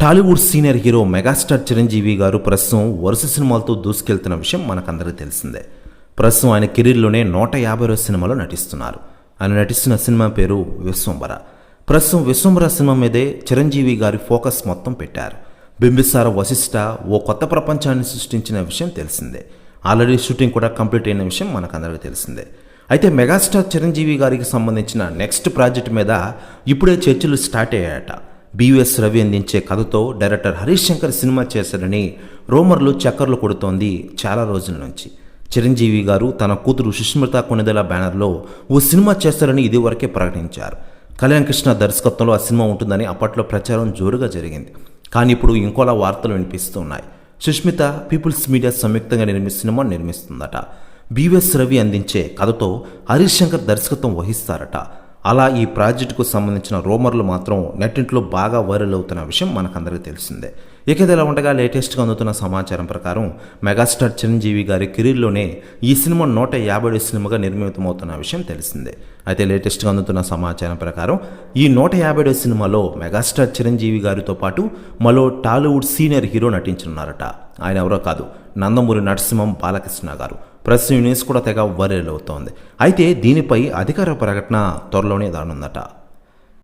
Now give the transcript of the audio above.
Tollywood senior hero megastar Chiranjeevi గారు ప్రస్తుతం వరుస సినిమాలతో దూసుకెళ్తున్న విషయం మనకందరికీ తెలిసిందే. ప్రస్తుతం ఆయన కెరీర్లోనే నూట యాభై రోజు సినిమాలో నటిస్తున్నారు. ఆయన నటిస్తున్న సినిమా పేరు విశ్వంబర ప్రస్తుతం విశ్వంబర సినిమా మీదే చిరంజీవి గారి ఫోకస్ మొత్తం పెట్టారు. బింబిసార వశిష్ట ఓ కొత్త ప్రపంచాన్ని సృష్టించిన విషయం తెలిసిందే. ఆల్రెడీ షూటింగ్ కూడా కంప్లీట్ అయిన విషయం మనకందరికీ తెలిసిందే. అయితే మెగాస్టార్ చిరంజీవి గారికి సంబంధించిన నెక్స్ట్ ప్రాజెక్ట్ మీద ఇప్పుడే చర్చలు స్టార్ట్ అయ్యాయట. బివిఎస్ రవి అందించే కథతో డైరెక్టర్ హరీష్ శంకర్ సినిమా చేశాడని రోమర్లు చక్కర్లు కొడుతోంది చాలా రోజుల నుంచి. చిరంజీవి గారు తన కూతురు సుష్మిత కొనిదెల బ్యానర్లో ఓ సినిమా చేస్తారని ఇదివరకే ప్రకటించారు. కళ్యాణ్ కృష్ణ దర్శకత్వంలో ఆ సినిమా ఉంటుందని అప్పట్లో ప్రచారం జోరుగా జరిగింది. కానీ ఇప్పుడు ఇంకోలా వార్తలు వినిపిస్తున్నాయి. సుష్మిత పీపుల్స్ మీడియా సంయుక్తంగా నిర్మి సినిమా నిర్మిస్తుందట. బివిఎస్ రవి అందించే కథతో హరీష్ శంకర్ దర్శకత్వం వహిస్తారట. అలా ఈ ప్రాజెక్టుకు సంబంధించిన రోమర్లు మాత్రం నెట్టింట్లో బాగా వైరల్ అవుతున్న విషయం మనకందరికీ తెలిసిందే. ఇక ఇదిలా ఉండగా లేటెస్ట్గా అందుతున్న సమాచారం ప్రకారం మెగాస్టార్ చిరంజీవి గారి కెరీర్లోనే ఈ సినిమా నూట యాభై సినిమాగా నిర్మితమవుతున్న విషయం తెలిసిందే. అయితే లేటెస్ట్గా అందుతున్న సమాచారం ప్రకారం ఈ నూట యాభై సినిమాలో మెగాస్టార్ చిరంజీవి గారితో పాటు మరో టాలీవుడ్ సీనియర్ హీరో నటించనున్నారట. ఆయన ఎవరో కాదు నందమూరి నరసింహం బాలకృష్ణ గారు. ప్రెస్ న్యూస్ కూడా తెగ వైరల్ అవుతోంది. అయితే దీనిపై అధికార ప్రకటన త్వరలోనే దానుందట